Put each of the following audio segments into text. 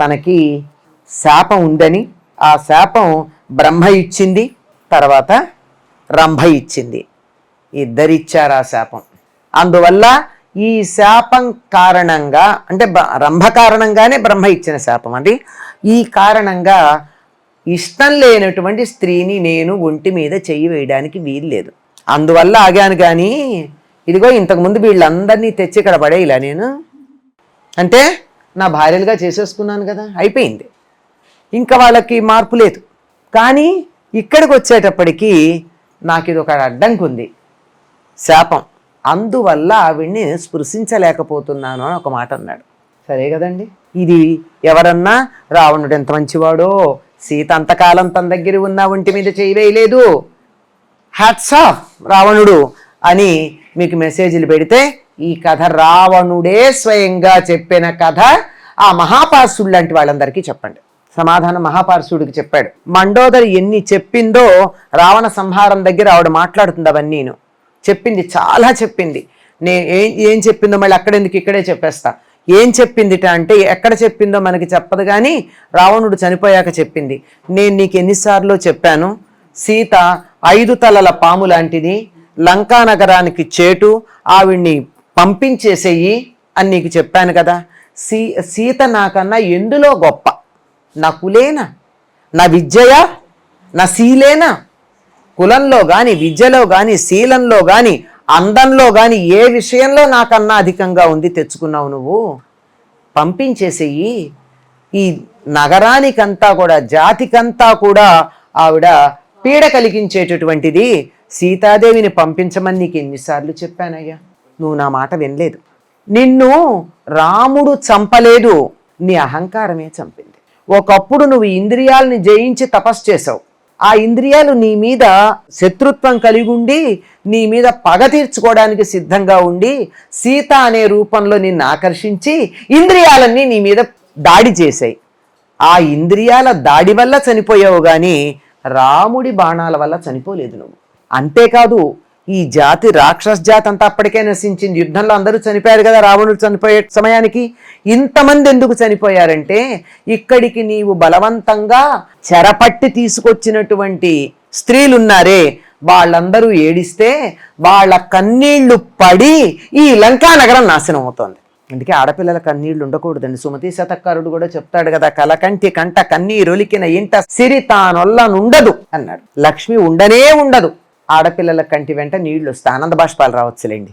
తనకి శాపం ఉందని ఆ శాపం బ్రహ్మ ఇచ్చింది తర్వాత రంభ ఇచ్చింది. ఇద్దరిచ్చారు ఆ శాపం. అందువల్ల ఈ శాపం కారణంగా అంటే బ- రంభ కారణంగానే బ్రహ్మ ఇచ్చిన శాపం అది ఈ కారణంగా ఇష్టం లేనటువంటి స్త్రీని నేను ఒంటి మీద చెయ్యి వేయడానికి వీల్లేదు అందువల్ల ఆగాను కానీ ఇదిగో ఇంతకుముందు వీళ్ళందరినీ తెచ్చి ఇక్కడ పడేయలా నేను? అంటే నా భార్యలుగా చేసేసుకున్నాను కదా. అయిపోయింది. ఇంకా వాళ్ళకి మార్పు లేదు. కానీ ఇక్కడికి వచ్చేటప్పటికి నాకు ఇది ఒక అడ్డంకి ఉంది శాపం. అందువల్ల ఆవిడ్ని స్పృశించలేకపోతున్నాను అని ఒక మాట అన్నాడు. సరే కదండి. ఇది ఎవరన్నా రావణుడు ఎంత మంచివాడో సీత అంతకాలం తన దగ్గర ఉన్న ఒంటి మీద చేయవేయలేదు హ్యాట్స్ ఆఫ్ రావణుడు అని మీకు మెసేజ్లు పెడితే ఈ కథ రావణుడే స్వయంగా చెప్పిన కథ ఆ మహాపార్సుడు లాంటి వాళ్ళందరికీ చెప్పండి. సమాధానం మహాపార్సుడికి చెప్పాడు. మండోదరి ఎన్ని చెప్పిందో రావణ సంహారం దగ్గర ఆవిడ మాట్లాడుతుంది అవన్నీను. చెప్పింది చాలా చెప్పింది. నే ఏం ఏం చెప్పిందో మళ్ళీ అక్కడెందుకు ఇక్కడే చెప్పేస్తా. ఏం చెప్పిందిట అంటే ఎక్కడ చెప్పిందో మనకి చెప్పదు కానీ రావణుడు చనిపోయాక చెప్పింది. నేను నీకు ఎన్నిసార్లు చెప్పాను సీత ఐదు తలల పాము లాంటిది లంకా నగరానికి చేటు ఆవిడ్ని పంపించేసేయి అని నీకు చెప్పాను కదా. సీ సీత నాకన్నా ఎందులో గొప్ప? నా కులేనా? నా విద్యయా? నా శీలేనా కులంలో కానీ విద్యలో కానీ శీలంలో కానీ అందంలో కానీ ఏ విషయంలో నాకన్నా అధికంగా ఉంది తెచ్చుకున్నావు నువ్వు? పంపించేసేయి. ఈ నగరానికంతా కూడా జాతికంతా కూడా ఆవిడ పీడ కలిగించేటటువంటిది సీతాదేవిని పంపించమని నీకు ఎన్నిసార్లు చెప్పానయ్యా. నువ్వు నా మాట వినలేదు. నిన్ను రాముడు చంపలేదు. నీ అహంకారమే చంపింది. ఒకప్పుడు నువ్వు ఇంద్రియాలని జయించి తపస్సు చేసావు ఆ ఇంద్రియాలు నీ మీద శత్రుత్వం కలిగి ఉండి నీ మీద పగ తీర్చుకోవడానికి సిద్ధంగా ఉండి సీత అనే రూపంలో నిన్ను ఆకర్షించి ఇంద్రియాలన్నీ నీ మీద దాడి చేశాయి. ఆ ఇంద్రియాల దాడి వల్ల చనిపోయావు కానీ రాముడి బాణాల వల్ల చనిపోలేదు నువ్వు. అంతేకాదు ఈ జాతి రాక్షస జాతి అంతా అప్పటికే నశించింది. యుద్ధంలో అందరూ చనిపోయారు కదా రావణుడు చనిపోయే సమయానికి. ఇంతమంది ఎందుకు చనిపోయారంటే ఇక్కడికి నీవు బలవంతంగా చెరపట్టి తీసుకొచ్చినటువంటి స్త్రీలున్నారే. వాళ్ళందరూ ఏడిస్తే వాళ్ళ కన్నీళ్ళు పడి ఈ లంకా నగరం నాశనం అవుతుంది. అందుకే ఆడపిల్లల కన్నీళ్ళు ఉండకూడదండి. సుమతి శతకారుడు కూడా చెప్తాడు కదా కలకంటి కంట కన్నీరొలికిన ఇంట సిరి తానొల్లనుండదు అన్నాడు. లక్ష్మి ఉండనే ఉండదు. ఆడపిల్లల కంటి వెంట నీళ్ళు వస్తే ఆనంద బాష్పాలు రావచ్చులేండి.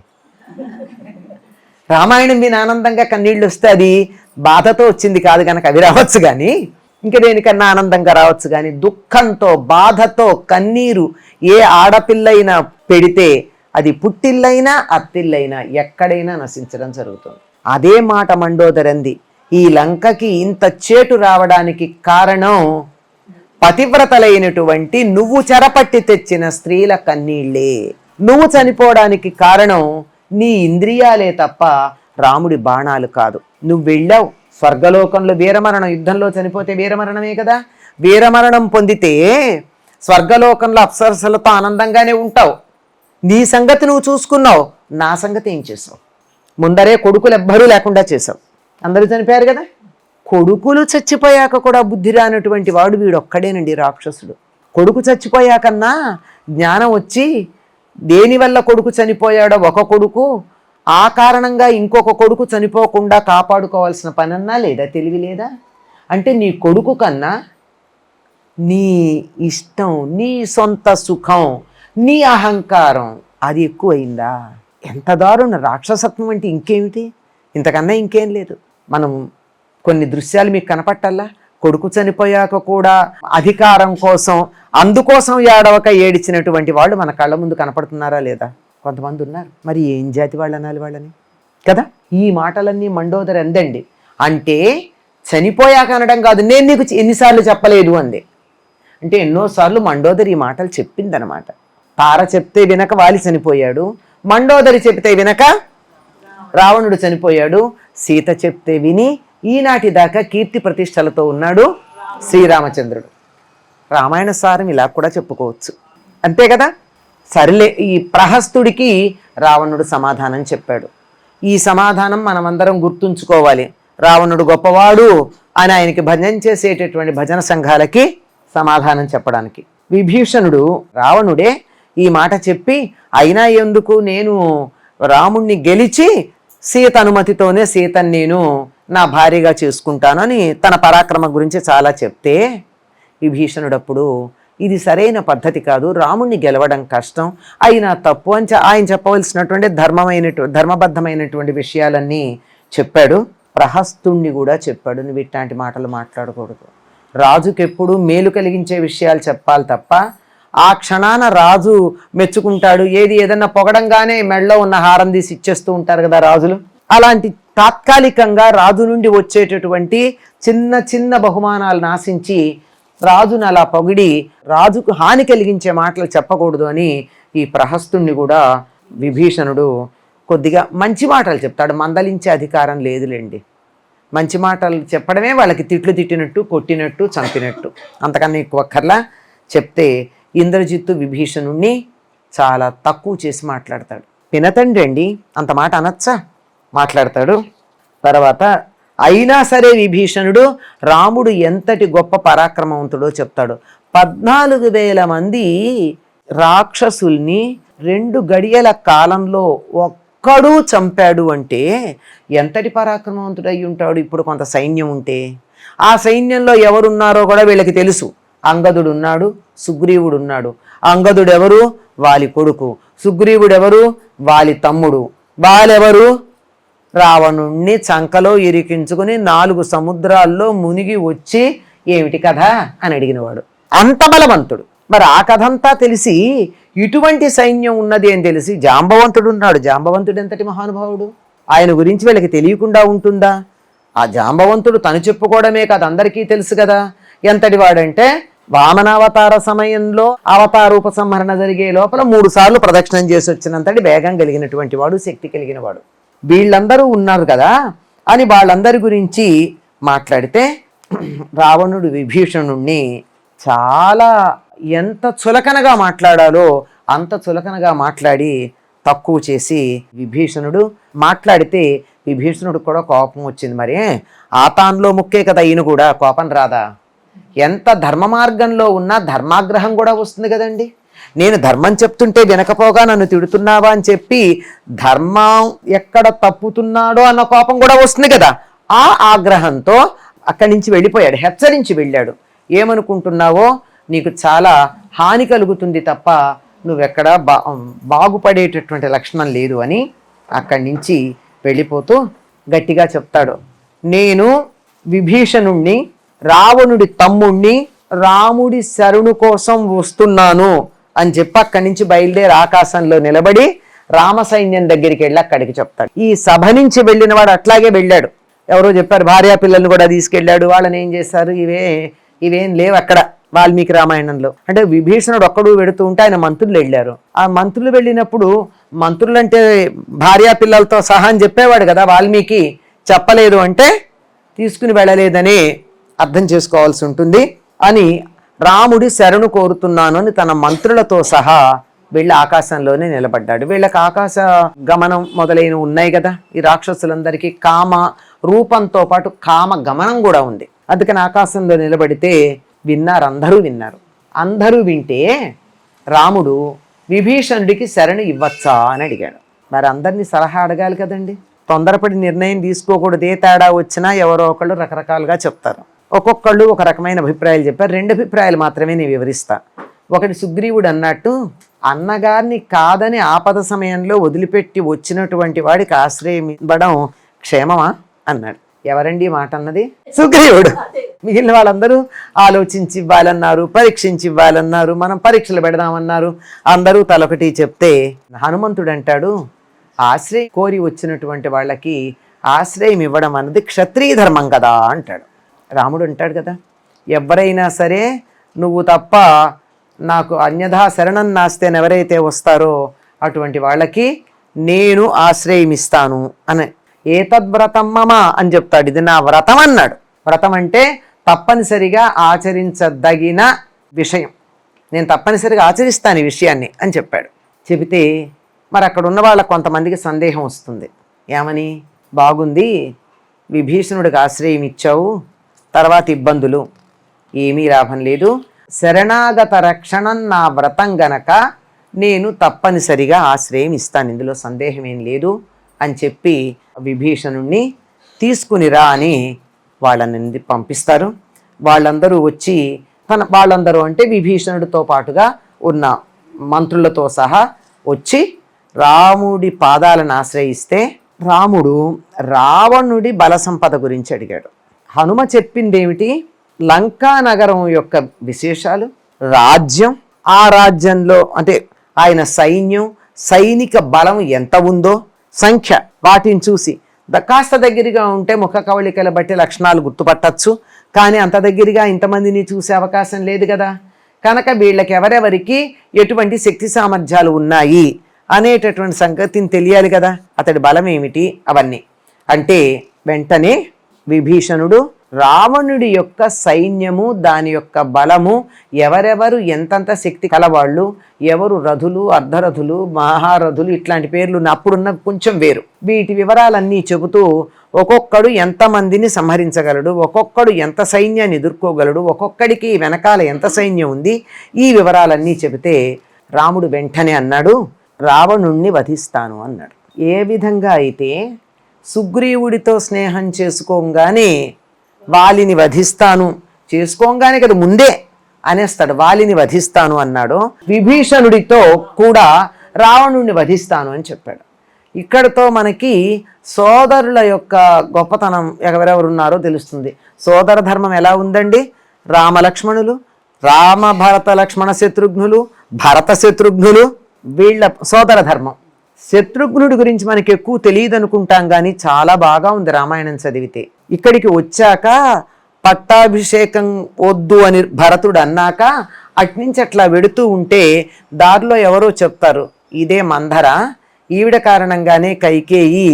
రామాయణం విని ఆనందంగా కన్నీళ్ళు వస్తే అది బాధతో వచ్చింది కాదు కనుక అవి రావచ్చు కానీ ఇంక దేనికన్నా ఆనందంగా రావచ్చు కానీ దుఃఖంతో బాధతో కన్నీరు ఏ ఆడపిల్లైనా పెడితే అది పుట్టిల్లైనా అత్తిల్లైనా ఎక్కడైనా నశించడం జరుగుతుంది. అదే మాట మండోదరంది ఈ లంకకి ఇంత చేటు రావడానికి కారణం పతివ్రతలైనటువంటి నువ్వు చెరపట్టి తెచ్చిన స్త్రీల కన్నీళ్ళే. నువ్వు చనిపోవడానికి కారణం నీ ఇంద్రియాలే తప్ప రాముడి బాణాలు కాదు. నువ్వు వెళ్ళావు. స్వర్గలోకంలో వీరమరణం యుద్ధంలో చనిపోతే వీరమరణమే కదా? వీరమరణం పొందితే స్వర్గలోకంలో అప్సరసలతో ఆనందంగానే ఉంటావు. నీ సంగతి నువ్వు చూసుకున్నావు. నా సంగతి ఏం చేసావు? ముందరే కొడుకులు ఎవ్వరూ లేకుండా చేసావు. అందరూ చనిపోయారు కదా? కొడుకులు చచ్చిపోయాక కూడా బుద్ధి రానటువంటి వాడు వీడొక్కడేనండి రాక్షసుడు. కొడుకు చచ్చిపోయాకన్నా జ్ఞానం వచ్చి దేనివల్ల కొడుకు చనిపోయాడో ఒక కొడుకు ఆ కారణంగా ఇంకొక కొడుకు చనిపోకుండా కాపాడుకోవాల్సిన పనన్నా లేదా? తెలివి లేదా? అంటే నీ కొడుకు కన్నా నీ ఇష్టం నీ సొంత సుఖం నీ అహంకారం అది ఎక్కువైందా? ఎంత దారుణ. రాక్షసత్వం అంటే ఇంకేమిటి? ఇంతకన్నా ఇంకేం లేదు. మనం కొన్ని దృశ్యాలు మీకు కనపట్టాలా కొడుకు చనిపోయాక కూడా అధికారం కోసం అందుకోసం ఏడవక ఏడిచినటువంటి వాళ్ళు మన కళ్ళ ముందు కనపడుతున్నారా లేదా? కొంతమంది ఉన్నారు. మరి ఏం జాతి వాళ్ళు అనాలి వాళ్ళని? కదా? ఈ మాటలన్నీ మండోదరి ఎందండి అంటే చనిపోయాక అనడం కాదు నేను నీకు ఎన్నిసార్లు చెప్పలేదు అంది. అంటే ఎన్నోసార్లు మండోదరి ఈ మాటలు చెప్పిందనమాట. తార చెప్తే వినక వాలి చనిపోయాడు మండోదరి చెప్తే వినక రావణుడు చనిపోయాడు సీత చెప్తే విని ఈనాటి దాకా కీర్తి ప్రతిష్టలతో ఉన్నాడు శ్రీరామచంద్రుడు. రామాయణ సారం ఇలా కూడా చెప్పుకోవచ్చు. అంతే కదా? సరిలే ఈ ప్రహస్తుడికి రావణుడు సమాధానం చెప్పాడు. ఈ సమాధానం మనమందరం గుర్తుంచుకోవాలి. రావణుడు గొప్పవాడు అని ఆయనకి భజన చేసేటటువంటి భజన సంఘాలకి సమాధానం చెప్పడానికి. విభీషణుడు రావణుడే ఈ మాట చెప్పి అయినా ఎందుకు నేను రాముణ్ణి గెలిచి సీత అనుమతితోనే సీతని నేను నా భార్యగా చేసుకుంటానని తన పరాక్రమం గురించి చాలా చెప్తే విభీషణుడప్పుడు ఇది సరైన పద్ధతి కాదు రాముణ్ణి గెలవడం కష్టం అయినా తప్పు అని ఆయన చెప్పవలసినటువంటి ధర్మమైనటు ధర్మబద్ధమైనటువంటి విషయాలన్నీ చెప్పాడు. ప్రహస్తుణ్ణి కూడా చెప్పాడు నువ్వు ఇట్లాంటి మాటలు మాట్లాడకూడదు. రాజుకెప్పుడు మేలు కలిగించే విషయాలు చెప్పాలి తప్ప ఆ క్షణాన రాజు మెచ్చుకుంటాడు ఏది ఏదన్నా పొగడంగానే మెడలో ఉన్న హారం తీసి ఇచ్చేస్తూ ఉంటారు కదా రాజులు. అలాంటి తాత్కాలికంగా రాజు నుండి వచ్చేటటువంటి చిన్న చిన్న బహుమానాలు నాశించి రాజును అలా పొగిడి రాజుకు హాని కలిగించే మాటలు చెప్పకూడదు అని ఈ ప్రహస్తుణ్ణి కూడా విభీషణుడు కొద్దిగా మంచి మాటలు చెప్తాడు. మందలించే అధికారం లేదులేండి. మంచి మాటలు చెప్పడమే వాళ్ళకి తిట్లు తిట్టినట్టు కొట్టినట్టు చంపినట్టు. అంతకన్నా ఎక్కువ ఒక్కర్లా చెప్తే ఇంద్రజిత్తు విభీషణుణ్ణి చాలా తక్కువ చేసి మాట్లాడతాడు. వినతండి అండి. అంత మాట అనొచ్చా? మాట్లాడతాడు. తర్వాత అయినా సరే విభీషణుడు రాముడు ఎంతటి గొప్ప పరాక్రమవంతుడో చెప్తాడు. పద్నాలుగు వేల మంది రాక్షసుల్ని రెండు గడియల కాలంలో ఒక్కడూ చంపాడు అంటే ఎంతటి పరాక్రమవంతుడు ఉంటాడు? ఇప్పుడు కొంత సైన్యం ఉంటే. ఆ సైన్యంలో ఎవరున్నారో కూడా వీళ్ళకి తెలుసు. అంగదుడు ఉన్నాడు సుగ్రీవుడు ఉన్నాడు అంగదుడెవరు? వాలి కొడుకు. సుగ్రీవుడెవరు? వాలి తమ్ముడు. వాళ్ళెవరు రావణుణ్ణి చంకలో ఇరికించుకుని నాలుగు సముద్రాల్లో మునిగి వచ్చి ఏమిటి కథ అని అడిగినవాడు. అంత బలవంతుడు. మరి ఆ కథంతా తెలిసి ఇటువంటి సైన్యం ఉన్నది అని తెలిసి? జాంబవంతుడు ఉన్నాడు. జాంబవంతుడు ఎంతటి మహానుభావుడు? ఆయన గురించి వీళ్ళకి తెలియకుండా ఉంటుందా? ఆ జాంబవంతుడు తను చెప్పుకోవడమే కాదు అందరికీ తెలుసు కదా. ఎంతటి వాడంటే వామనావతార సమయంలో అవతార ఉపసంహరణ జరిగే లోపల మూడు సార్లు ప్రదక్షిణం చేసి వచ్చినంతటి వేగం కలిగినటువంటి వాడు శక్తి కలిగిన వాడు వీళ్ళందరూ ఉన్నారు కదా అని వాళ్ళందరి గురించి మాట్లాడితే రావణుడు విభీషణుణ్ణి చాలా ఎంత చులకనగా మాట్లాడాలో అంత చులకనగా మాట్లాడి తక్కువ చేసి విభీషణుడు మాట్లాడితే విభీషణుడు కూడా కోపం వచ్చింది మరి. ఆతాన్లో ముక్కే కదా ఈయన కూడా కోపం రాదా? ఎంత ధర్మ మార్గంలో ఉన్నా ధర్మాగ్రహం కూడా వస్తుంది కదండి. నేను ధర్మం చెప్తుంటే వినకపోగా నన్ను తిడుతున్నావా అని చెప్పి ధర్మం ఎక్కడ తప్పుతున్నాడో అన్న కోపం కూడా వస్తుంది కదా. ఆ ఆగ్రహంతో అక్కడి నుంచి వెళ్ళిపోయాడు హెచ్చరించి వెళ్ళాడు. ఏమనుకుంటున్నావో నీకు చాలా హాని కలుగుతుంది తప్ప నువ్వెక్కడ బా బాగుపడేటటువంటి లక్షణం లేదు అని అక్కడి నుంచి వెళ్ళిపోతూ గట్టిగా చెప్తాడు. నేను విభీషణుణ్ణి రావణుడి తమ్ముణ్ణి రాముడి శరణు కోసం వస్తున్నాను. అని చెప్పి అక్కడి నుంచి బయలుదేరి ఆకాశంలో నిలబడి రామ సైన్యం దగ్గరికి వెళ్ళి అక్కడికి చెప్తాడు. ఈ సభ నుంచి వెళ్ళిన వాడు అట్లాగే వెళ్ళాడు. ఎవరో చెప్పారు భార్యా పిల్లల్ని కూడా తీసుకెళ్ళాడు. వాళ్ళని ఏం చేశారు? ఇవే ఇవేం లేవు అక్కడ వాల్మీకి రామాయణంలో. అంటే విభీషణుడు ఒక్కడు వెడుతూ ఉంటే ఆయన మంత్రులు వెళ్ళారు. ఆ మంత్రులు వెళ్ళినప్పుడు మంత్రులు అంటే భార్యా పిల్లలతో సహా అని చెప్పేవాడు కదా వాల్మీకి. చెప్పలేదు అంటే తీసుకుని వెళ్ళలేదని అర్థం చేసుకోవాల్సి ఉంటుంది అని రాముడి శరణు కోరుతున్నాను అని తన మంత్రులతో సహా వీళ్ళ ఆకాశంలోనే నిలబడ్డాడు. వీళ్ళకి ఆకాశ గమనం మొదలైనవి ఉన్నాయి కదా. ఈ రాక్షసులందరికీ కామ రూపంతో పాటు కామ గమనం కూడా ఉంది. అందుకని ఆకాశంలో నిలబడితే విన్నారు అందరూ విన్నారు. అందరూ వింటే రాముడు విభీషణుడికి శరణు ఇవ్వచ్చా అని అడిగాడు. మరి అందరినీ సలహా అడగాలి కదండి. తొందరపడి నిర్ణయం తీసుకోకూడదు ఏ తేడా వచ్చినా ఎవరో ఒకళ్ళు రకరకాలుగా చెప్తారు. ఒక్కొక్కళ్ళు ఒక రకమైన అభిప్రాయాలు చెప్పారు. రెండు అభిప్రాయాలు మాత్రమే నేను వివరిస్తా. ఒకటి సుగ్రీవుడు అన్నట్టు అన్నగారిని కాదని ఆపద సమయంలో వదిలిపెట్టి వచ్చినటువంటి వాడికి ఆశ్రయం ఇవ్వడం క్షేమమా? అన్నాడు. ఎవరండి మాట అన్నది? సుగ్రీవుడు. మిగిలిన వాళ్ళందరూ ఆలోచించి ఇవ్వాలన్నారు పరీక్షించి ఇవ్వాలన్నారు మనం పరీక్షలు పెడదామన్నారు. అందరూ తలొకటి చెప్తే హనుమంతుడు అంటాడు ఆశ్రయం కోరి వచ్చినటువంటి వాళ్ళకి ఆశ్రయం ఇవ్వడం అన్నది క్షత్రియ ధర్మం కదా అంటాడు. రాముడు అంటాడు కదా ఎవరైనా సరే నువ్వు తప్ప నాకు అన్యథా శరణం నాస్తే ఎవరైతే వస్తారో అటువంటి వాళ్ళకి నేను ఆశ్రయం ఇస్తాను అని తద్వ్రతం మమ అని చెప్తాడు. ఇది నా వ్రతం అన్నాడు. వ్రతం అంటే తప్పనిసరిగా ఆచరించదగిన విషయం. నేను తప్పనిసరిగా ఆచరిస్తాను ఈ విషయాన్ని అని చెప్పాడు. చెబితే మరి అక్కడ ఉన్న వాళ్ళ కొంతమందికి సందేహం వస్తుంది. ఏమని? బాగుంది. విభీషణుడికి ఆశ్రయం ఇచ్చావు. తర్వాత ఇబ్బందులు. ఏమీ లాభం లేదు. శరణాగత రక్షణం నా వ్రతం గనక నేను తప్పనిసరిగా ఆశ్రయం ఇస్తాను. ఇందులో సందేహమేం లేదు అని చెప్పి విభీషణుణ్ణి తీసుకునిరా అని వాళ్ళని పంపిస్తారు. వాళ్ళందరూ వచ్చి తన వాళ్ళందరూ అంటే విభీషణుడితో పాటుగా ఉన్న మంత్రులతో సహా వచ్చి రాముడి పాదాలను ఆశ్రయిస్తే రాముడు రావణుడి బల సంపద గురించి అడిగాడు. హనుమ చెప్పిందేమిటి? లంకా నగరం యొక్క విశేషాలు రాజ్యం ఆ రాజ్యంలో అంటే ఆయన సైన్యం సైనిక బలం ఎంత ఉందో సంఖ్య వాటిని చూసి. కాస్త దగ్గరగా ఉంటే ముఖ కవళికల బట్టి లక్షణాలు గుర్తుపట్టచ్చు. కానీ అంత దగ్గరగా ఇంతమందిని చూసే అవకాశం లేదు కదా. కనుక వీళ్ళకి ఎవరెవరికి ఎటువంటి శక్తి సామర్థ్యాలు ఉన్నాయి అనేటటువంటి సంగతిని తెలియాలి కదా. అతడి బలం ఏమిటి? అవన్నీ. అంటే వెంటనే విభీషణుడు రావణుడి యొక్క సైన్యము దాని యొక్క బలము ఎవరెవరు ఎంతంత శక్తి కలవాళ్ళు ఎవరు రథులు అర్ధరథులు మహారథులు ఇట్లాంటి పేర్లు ఉన్న- అప్పుడున్న కొంచెం వేరు. వీటి వివరాలన్నీ చెబుతూ ఒక్కొక్కడు ఎంతమందిని సంహరించగలడు ఒక్కొక్కడు ఎంత సైన్యాన్ని ఎదుర్కోగలడు ఒక్కొక్కడికి వెనకాల ఎంత సైన్యం ఉంది ఈ వివరాలన్నీ చెబితే రాముడు వెంటనే అన్నాడు రావణుణ్ణి వధిస్తాను అన్నాడు. ఏ విధంగా అయితే సుగ్రీవుడితో స్నేహం చేసుకోగానే వాలిని వధిస్తాను. చేసుకోగానే కదా ముందే అనేస్తాడు వాలిని వధిస్తాను అన్నాడు. విభీషణుడితో కూడా రావణుడిని వధిస్తాను అని చెప్పాడు. ఇక్కడతో మనకి సోదరుల యొక్క గొప్పతనం ఎవరెవరు ఉన్నారో తెలుస్తుంది. సోదర ధర్మం ఎలా ఉందండి? రామలక్ష్మణులు రామ భరత లక్ష్మణ శత్రుఘ్నులు భరత శత్రుఘ్నులు వీళ్ళ సోదర ధర్మం. శత్రుఘ్నుడి గురించి మనకి ఎక్కువ తెలియదు అనుకుంటాం కానీ చాలా బాగా ఉంది రామాయణం చదివితే. ఇక్కడికి వచ్చాక పట్టాభిషేకం వద్దు అని భరతుడు అన్నాక అట్నుంచి అట్లా వెడుతూ ఉంటే దారిలో ఎవరో చెప్తారు ఇదే మందర ఈవిడ కారణంగానే కైకేయి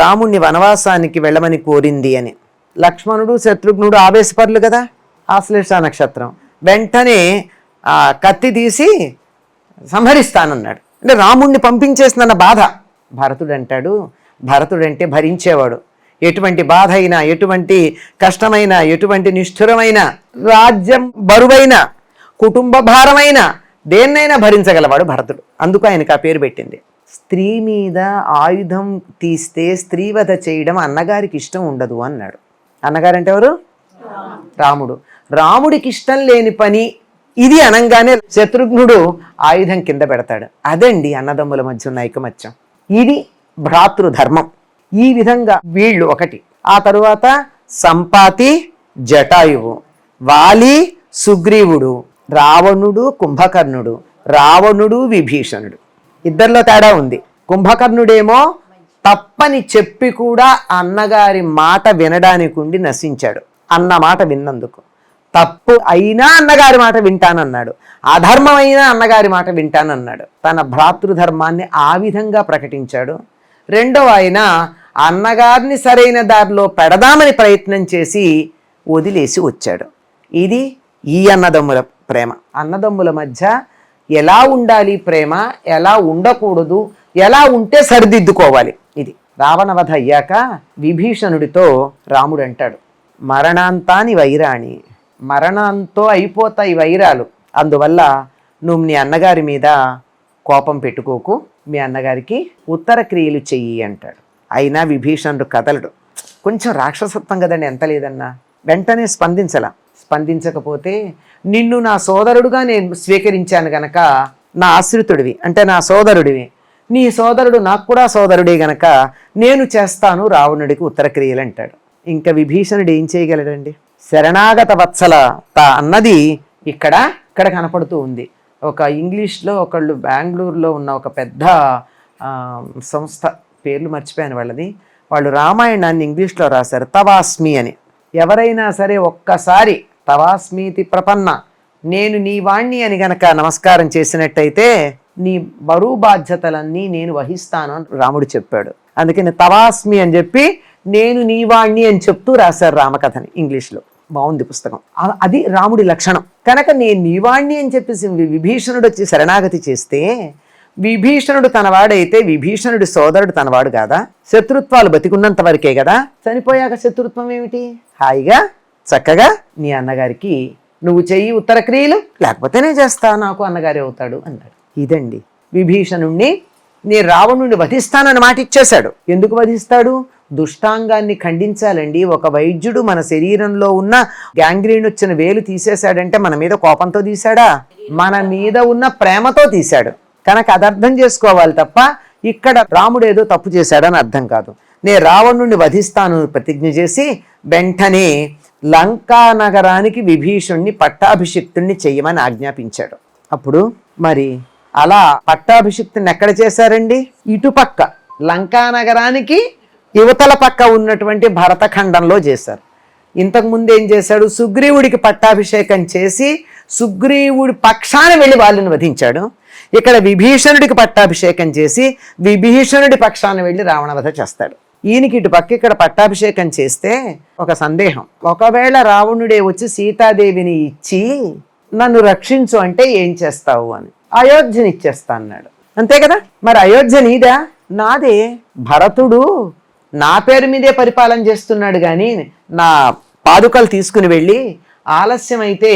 రాముణ్ణి వనవాసానికి వెళ్ళమని కోరింది అని. లక్ష్మణుడు శత్రుఘ్నుడు ఆవేశపరులు కదా ఆశ్లేష నక్షత్రం. వెంటనే కత్తి తీసి సంహరిస్తానన్నాడు. అంటే రాముణ్ణి పంపించేస్తుందన్న బాధ. భరతుడు అంటాడు భరతుడంటే భరించేవాడు. ఎటువంటి బాధ అయినా ఎటువంటి కష్టమైన ఎటువంటి నిష్ఠురమైన రాజ్యం బరువైన కుటుంబ భారమైన దేన్నైనా భరించగలవాడు భరతుడు. అందుకు ఆయనకు ఆ పేరు పెట్టింది. స్త్రీ మీద ఆయుధం తీస్తే స్త్రీవధ చేయడం అన్నగారికి ఇష్టం ఉండదు అన్నాడు. అన్నగారంటే ఎవరు? రాముడు. రాముడికి ఇష్టం లేని పని ఇది అనంగానే శత్రుఘ్నుడు ఆయుధం కింద పెడతాడు. అదండి అన్నదమ్ముల మధ్య ఉన్న ఐకమత్యం. ఇది భ్రాతృధర్మం. ఈ విధంగా వీళ్ళు ఒకటి. ఆ తరువాత సంపాతి జటాయువు. వాలి సుగ్రీవుడు. రావణుడు కుంభకర్ణుడు. రావణుడు విభీషణుడు. ఇద్దరిలో తేడా ఉంది. కుంభకర్ణుడేమో తప్పని చెప్పి కూడా అన్నగారి మాట వినడానికి ఉండి నశించాడు. అన్న మాట విన్నందుకు. తప్పు అయినా అన్నగారి మాట వింటానన్నాడు. అధర్మమైనా అన్నగారి మాట వింటానన్నాడు. తన భ్రాతృధర్మాన్ని ఆ విధంగా ప్రకటించాడు. రెండవ ఆయన అన్నగారిని సరైన దారిలో పెడదామని ప్రయత్నం చేసి వదిలేసి వచ్చాడు. ఇది ఈ అన్నదమ్ముల ప్రేమ. అన్నదమ్ముల మధ్య ఎలా ఉండాలి ప్రేమ? ఎలా ఉండకూడదు? ఎలా ఉంటే సరిదిద్దుకోవాలి? ఇది. రావణవధ అయ్యాక విభీషణుడితో రాముడు అంటాడు మరణాంతాని వైరాణి మరణంతో అయిపోతాయి వైరాలు. అందువల్ల నువ్వు నీ అన్నగారి మీద కోపం పెట్టుకోకు. మీ అన్నగారికి ఉత్తర క్రియలు చెయ్యి అంటాడు. అయినా విభీషణుడు కదలడు. కొంచెం రాక్షసత్వం కదండి ఎంత లేదన్నా. వెంటనే స్పందించలా. స్పందించకపోతే నిన్ను నా సోదరుడుగా నేను స్వీకరించాను గనక నా ఆశ్రితుడివి అంటే నా సోదరుడివి. నీ సోదరుడు నాకు కూడా సోదరుడే గనక నేను చేస్తాను రావణుడికి ఉత్తర క్రియలు అంటాడు ఇంకా విభీషణుడు ఏం చేయగలడండి? శరణాగత వత్సల అన్నది ఇక్కడ ఇక్కడ కనపడుతూ ఉంది. ఒక ఇంగ్లీష్లో ఒకళ్ళు బెంగళూరులో ఉన్న ఒక పెద్ద సంస్థ పేర్లు మర్చిపోయాను వాళ్ళది. వాళ్ళు రామాయణాన్ని ఇంగ్లీష్లో రాశారు తవాస్మి అని. ఎవరైనా సరే ఒక్కసారి తవాస్మీతి ప్రపన్న నేను నీ వాణ్ణి అని గనక నమస్కారం చేసినట్టయితే నీ బరువు బాధ్యతలన్నీ నేను వహిస్తాను అని రాముడు చెప్పాడు. అందుకని తవాస్మి అని చెప్పి నేను నీ వాణ్ణి అని చెప్తూ రాశారు రామకథని ఇంగ్లీష్లో బాగుంది పుస్తకం. అది రాముడి లక్షణం. కనుక నేను నీవాణ్ణి అని చెప్పేసి విభీషణుడు వచ్చి శరణాగతి చేస్తే విభీషణుడు తనవాడైతే విభీషణుడి సోదరుడు తనవాడు కాదా? శత్రుత్వాలు బతికున్నంత వరకే కదా? చనిపోయాక శత్రుత్వం ఏమిటి? హాయిగా చక్కగా నీ అన్నగారికి నువ్వు చెయ్యి ఉత్తర క్రియలు లేకపోతే నేను చేస్తా నాకు అన్నగారి అవుతాడు అన్నాడు. ఇదండి. విభీషణుణ్ణి నేను రావణుణ్ణి వధిస్తానని మాట ఇచ్చేశాడు. ఎందుకు వధిస్తాడు? దుష్టాంగాన్ని ఖండించాలండి. ఒక వైద్యుడు మన శరీరంలో ఉన్న గ్యాంగ్రీన్ వచ్చిన వేలు తీసేశాడంటే మన మీద కోపంతో తీశాడా? మన మీద ఉన్న ప్రేమతో తీశాడు. కనుక అది అర్థం చేసుకోవాలి తప్ప ఇక్కడ రాముడు ఏదో తప్పు చేశాడని అర్థం కాదు. నేను రావణుణ్ణి వధిస్తాను ప్రతిజ్ఞ చేసి వెంటనే లంకా నగరానికి విభీషుణ్ణి పట్టాభిషిక్తుణ్ణి చేయమని ఆజ్ఞాపించాడు. అప్పుడు మరి అలా పట్టాభిషిక్తుని ఎక్కడ చేశారండి? ఇటుపక్క లంకా నగరానికి యువతల పక్క ఉన్నటువంటి భరతఖండంలో చేశారు. ఇంతకు ముందు ఏం చేశాడు? సుగ్రీవుడికి పట్టాభిషేకం చేసి సుగ్రీవుడి పక్షాన వెళ్ళి వాళ్ళని వధించాడు. ఇక్కడ విభీషణుడికి పట్టాభిషేకం చేసి విభీషణుడి పక్షాన వెళ్ళి రావణవధ చేస్తాడు. ఈయనకి ఇటు పక్క ఇక్కడ పట్టాభిషేకం చేస్తే ఒక సందేహం. ఒకవేళ రావణుడే వచ్చి సీతాదేవిని ఇచ్చి నన్ను రక్షించు అంటే ఏం చేస్తావు అని. అయోధ్యని ఇచ్చేస్తా అన్నాడు. అంతే కదా? మరి అయోధ్య నీదా? నాదే. భరతుడు నా పేరు మీదే పరిపాలన చేస్తున్నాడు కానీ నా పాదుకలు తీసుకుని వెళ్ళి ఆలస్యం అయితే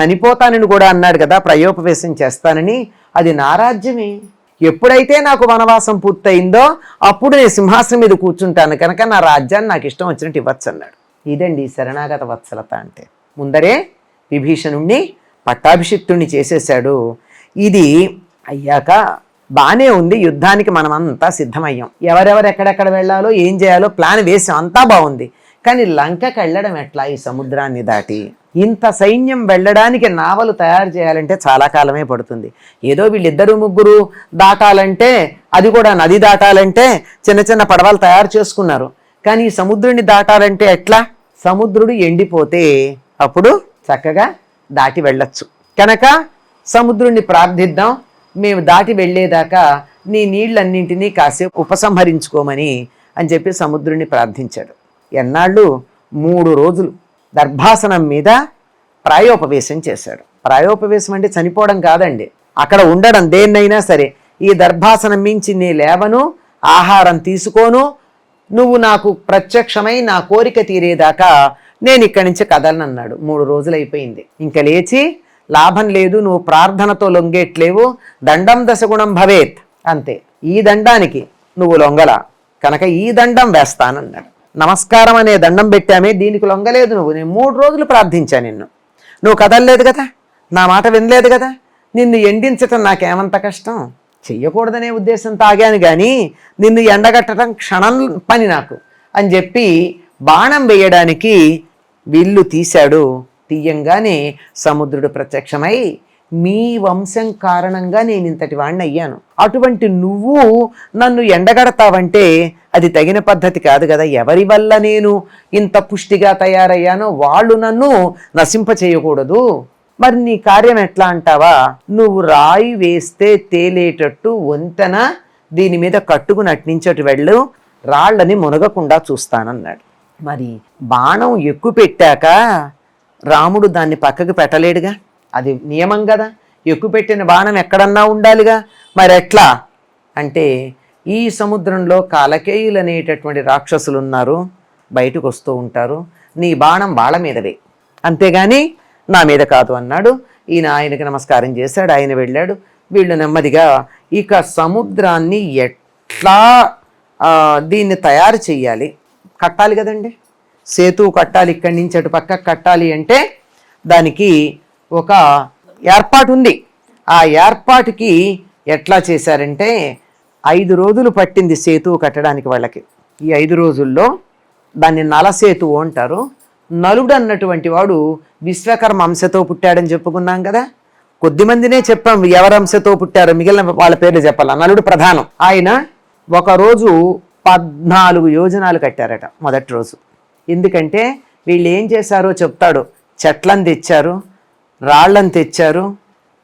చనిపోతానని కూడా అన్నాడు కదా ప్రయోపవేశం చేస్తానని. అది నా రాజ్యమే. ఎప్పుడైతే నాకు వనవాసం పూర్తయిందో అప్పుడు నేను సింహాసనం మీద కూర్చుంటాను కనుక నా రాజ్యాన్ని నాకు ఇష్టం వచ్చినట్టు ఇవ్వచ్చు అన్నాడు. ఇదండి శరణాగత వత్సలత అంటే. ముందరే విభీషణుణ్ణి పట్టాభిషిక్తుణ్ణి చేసేశాడు. ఇది అయ్యాక బాగానే ఉంది యుద్ధానికి మనం అంతా సిద్ధమయ్యాం. ఎవరెవరు ఎక్కడెక్కడ వెళ్ళాలో ఏం చేయాలో ప్లాన్ వేసాం అంతా బాగుంది. కానీ లంకకి వెళ్ళడం ఎట్లా ఈ సముద్రాన్ని దాటి? ఇంత సైన్యం వెళ్ళడానికి నావలు తయారు చేయాలంటే చాలా కాలమే పడుతుంది. ఏదో వీళ్ళిద్దరు ముగ్గురు దాటాలంటే అది కూడా నది దాటాలంటే చిన్న చిన్న పడవలు తయారు చేసుకున్నారు. కానీ ఈ సముద్రుని దాటాలంటే ఎట్లా? సముద్రుడు ఎండిపోతే అప్పుడు చక్కగా దాటి వెళ్ళచ్చు. కనుక సముద్రుణ్ణి ప్రార్థిద్దాం. మేము దాటి వెళ్ళేదాకా నీ నీళ్ళన్నింటినీ కాసేపు ఉపసంహరించుకోమని అని చెప్పి సముద్రుణ్ణి ప్రార్థించాడు. ఎన్నాళ్ళు? మూడు రోజులు. దర్భాసనం మీద ప్రాయోపవేశం చేశాడు. ప్రాయోపవేశం అంటే చనిపోవడం కాదండి. అక్కడ ఉండడం దేన్నైనా సరే. ఈ దర్భాసనం మించి నీ లేవను ఆహారం తీసుకోను నువ్వు నాకు ప్రత్యక్షమై నా కోరిక తీరేదాకా నేను ఇక్కడి నుంచి కదలనన్నాడు. మూడు రోజులు అయిపోయింది. ఇంకా లేచి లాభం లేదు నువ్వు ప్రార్థనతో లొంగేట్లేవు దండం దశగుణం భవేత్ అంతే. ఈ దండానికి నువ్వు లొంగల. కనుక ఈ దండం వేస్తానన్నాడు. నమస్కారం అనే దండం పెట్టామే దీనికి లొంగలేదు నువ్వు. నేను మూడు రోజులు ప్రార్థించా నిన్ను. నువ్వు కదలలేదు కదా? నా మాట వినలేదు కదా? నిన్ను ఎండించటం నాకేమంత కష్టం? చెయ్యకూడదనే ఉద్దేశంతో ఆగాను కానీ నిన్ను ఎండగట్టడం క్షణం పని నాకు. అని చెప్పి బాణం వేయడానికి విల్లు తీశాడు తీయంగానే సముద్రుడు ప్రత్యక్షమై మీ వంశం కారణంగా నేను ఇంతటి వాడిని అయ్యాను అటువంటి నువ్వు నన్ను ఎండగడతావంటే అది తగిన పద్ధతి కాదు కదా. ఎవరి వల్ల నేను ఇంత పుష్టిగా తయారయ్యానో వాళ్ళు నన్ను నశింప చేయకూడదు. మరి నీ కార్యం ఎట్లా అంటావా? నువ్వు రాయి వేస్తే తేలేటట్టు వంతెన దీని మీద కట్టుకుని అట్నించటి వెళ్ళు. రాళ్ళని మునగకుండా చూస్తానన్నాడు. మరి బాణం ఎక్కువ పెట్టాక రాముడు దాన్ని పక్కకు పెట్టలేడుగా? అది నియమం కదా. ఎక్కువ పెట్టిన బాణం ఎక్కడన్నా ఉండాలిగా? మరి ఎట్లా అంటే ఈ సముద్రంలో కాలకేయులు అనేటటువంటి రాక్షసులు ఉన్నారు బయటకు వస్తూ ఉంటారు. నీ బాణం వాళ్ళ మీదవే. అంతేగాని నా మీద కాదు అన్నాడు. ఈయన ఆయనకి నమస్కారం చేశాడు. ఆయన వెళ్ళాడు. వీళ్ళు నెమ్మదిగా ఇక సముద్రాన్ని ఎట్లా దీన్ని తయారు చేయాలి కట్టాలి కదండి. సేతు కట్టాలి ఇక్కడి నుంచి అటు పక్క కట్టాలి అంటే దానికి ఒక ఏర్పాటు ఉంది. ఆ ఏర్పాటుకి ఎట్లా చేశారంటే ఐదు రోజులు పట్టింది సేతు కట్టడానికి వాళ్ళకి. ఈ ఐదు రోజుల్లో దాన్ని నలసేతు అంటారు. నలుడు అన్నటువంటి వాడు విశ్వకర్మ అంశతో పుట్టాడని చెప్పుకున్నాం కదా. కొద్దిమందినే చెప్పాం ఎవరి అంశతో పుట్టారో మిగిలిన వాళ్ళ పేర్లు చెప్పాల? నలుడు ప్రధానం. ఆయన ఒక రోజు పద్నాలుగు యోజనాలు కట్టారట మొదటి రోజు. ఎందుకంటే వీళ్ళు ఏం చేశారో చెప్తాడు. చెట్లను తెచ్చారు రాళ్ళని తెచ్చారు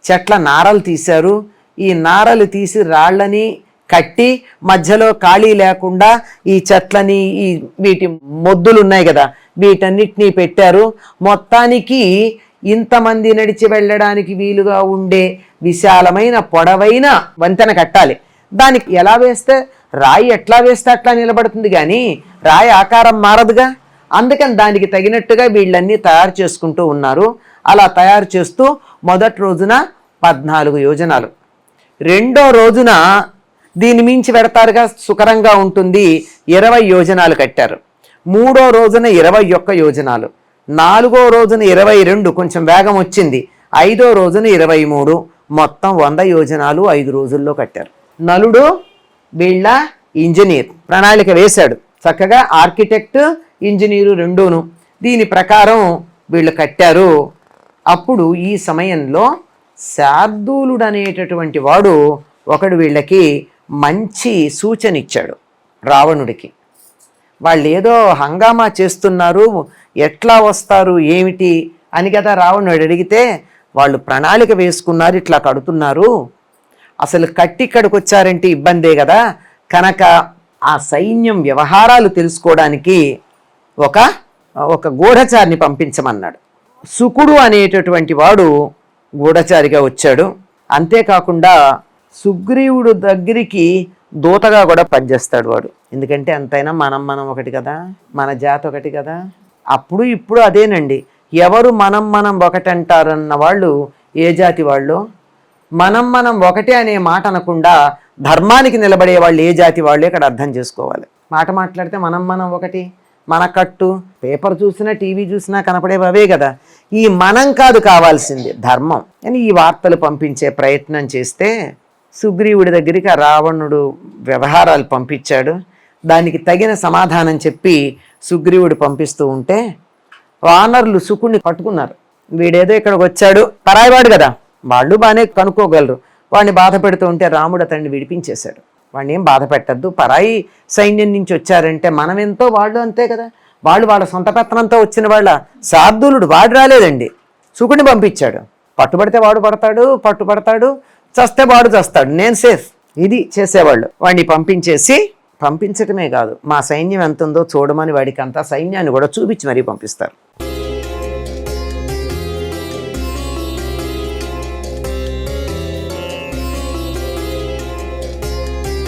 చెట్ల నారలు తీశారు. ఈ నారలు తీసి రాళ్ళని కట్టి మధ్యలో ఖాళీ లేకుండా ఈ చెట్లని ఈ వీటి మొద్దులు ఉన్నాయి కదా వీటన్నిటినీ పెట్టారు. మొత్తానికి ఇంతమంది నడిచి వెళ్ళడానికి వీలుగా ఉండే విశాలమైన పొడవైన వంతెన కట్టాలి. దానికి ఎలా వేస్తే రాయి ఎట్లా వేస్తే అట్లా నిలబడుతుంది కానీ రాయి ఆకారం మారదుగా. అందుకని దానికి తగినట్టుగా వీళ్ళన్నీ తయారు చేసుకుంటూ ఉన్నారు. అలా తయారు చేస్తూ మొదటి రోజున పద్నాలుగు యోజనాలు. రెండో రోజున దీని మించి పెడతారుగా సుకరంగా ఉంటుంది. ఇరవై యోజనాలు కట్టారు. మూడో రోజున ఇరవై ఒక్క యోజనాలు. నాలుగో రోజున ఇరవై రెండు కొంచెం వేగం వచ్చింది. ఐదో రోజున ఇరవై మూడు మొత్తం వంద యోజనాలు ఐదు రోజుల్లో కట్టారు. నలుడు వీళ్ళ ఇంజనీర్ ప్రణాళిక వేశాడు. చక్కగా ఆర్కిటెక్ట్ ఇంజనీరు రెండూను. దీని ప్రకారం వీళ్ళు కట్టారు. అప్పుడు ఈ సమయంలో శార్దూలుడు అనేటటువంటి వాడు ఒకడు వీళ్ళకి మంచి సూచన ఇచ్చాడు రావణుడికి. వాళ్ళు ఏదో హంగామా చేస్తున్నారు ఎట్లా వస్తారు ఏమిటి అని కదా రావణుడు అడిగితే వాళ్ళు ప్రణాళిక వేసుకున్నారు ఇట్లా కడుతున్నారు. అసలు కట్టి ఇక్కడికి వచ్చారంటే ఇబ్బందే కదా. కనుక ఆ సైన్యం వ్యవహారాలు తెలుసుకోవడానికి ఒక ఒక గూఢచారిని పంపించమన్నాడు. సుకుడు అనేటటువంటి వాడు గూఢచారిగా వచ్చాడు. అంతేకాకుండా సుగ్రీవుడు దగ్గరికి దూతగా కూడా పనిచేస్తాడు వాడు. ఎందుకంటే ఎంతైనా మనం మనం ఒకటి కదా మన జాతి ఒకటి కదా. అప్పుడు ఇప్పుడు అదేనండి. ఎవరు మనం మనం ఒకటంటారన్న వాళ్ళు ఏ జాతి వాళ్ళు? మనం మనం ఒకటే అనే మాట అనకుండా ధర్మానికి నిలబడే వాళ్ళు ఏ జాతి వాళ్ళు? ఇక్కడ అర్థం చేసుకోవాలి. మాట మాట్లాడితే మనం మనం ఒకటి మన కట్టు పేపర్ చూసినా టీవీ చూసినా కనపడేవి అవే కదా. ఈ మనం కాదు కావాల్సింది ధర్మం. అని ఈ వార్తలు పంపించే ప్రయత్నం చేస్తే సుగ్రీవుడి దగ్గరికి రావణుడు వ్యవహారాలు పంపించాడు. దానికి తగిన సమాధానం చెప్పి సుగ్రీవుడు పంపిస్తూ ఉంటే వానరులు సుకుణ్ణి పట్టుకున్నారు. వీడేదో ఇక్కడికి వచ్చాడు. పరాయివాడు కదా. వాళ్ళు బాగానే కనుక్కోగలరు. వాడిని బాధ పెడుతూ ఉంటే రాముడు అతన్ని విడిపించేశాడు. వాడిని ఏం బాధ పెట్టద్దు. పరాయి సైన్యం నుంచి వచ్చారంటే మనం ఎంతో వాళ్ళు అంతే కదా. వాళ్ళు వాళ్ళ సొంత పెత్తనంతో వచ్చిన వాళ్ళ శార్దూలుడు వాడు రాలేదండి. సుకుడిని పంపించాడు. పట్టుబడితే వాడు పడతాడు పట్టుబడతాడు చస్తే వాడు చస్తాడు. నేను సేఫ్ ఇది చేసేవాళ్ళు. వాడిని పంపించేసి పంపించటమే కాదు మా సైన్యం ఎంత ఉందో చూడమని వాడికి అంతా సైన్యాన్ని కూడా చూపించి మరీ పంపిస్తారు.